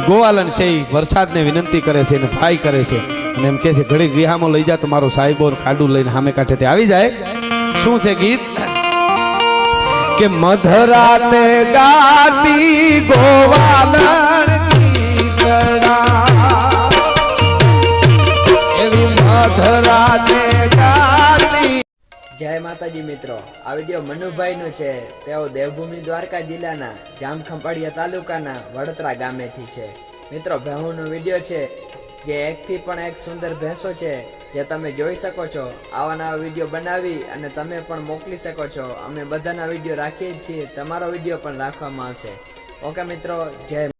ગોવાલન છે વરસાદને વિનંતી કરે છે અને ભાઈ કરે છે. અને એમ કહે છે, ઘડીક વિહામો લઈ જા તો મારો સાહેબો ખાડું લઈને સામે કાંઠેથી આવી જાય. શું છે ગીત? કે મધરાતે ગાતી ગોવાલન એવી મધરાતે ગાતી જય માતાજી મિત્રો. આ વીડિયો મનુભાઈ નું છે. તેઓ દેવભૂમિ દ્વારકા જિલ્લાના જામખંભાળિયા તાલુકાના વડોદરા ગામેથી છે. મિત્રો, ભેહુનો વીડિયો છે, જે એક થી પણ એક સુંદર ભેંસો છે, જે તમે જોઈ શકો છો. આવા નવા વીડિયો બનાવી અને તમે પણ મોકલી શકો છો. અમે બધાના વીડિયો રાખીએ છીએ. તમારો વીડિયો પણ રાખવામાં આવશે. ઓકે મિત્રો, જય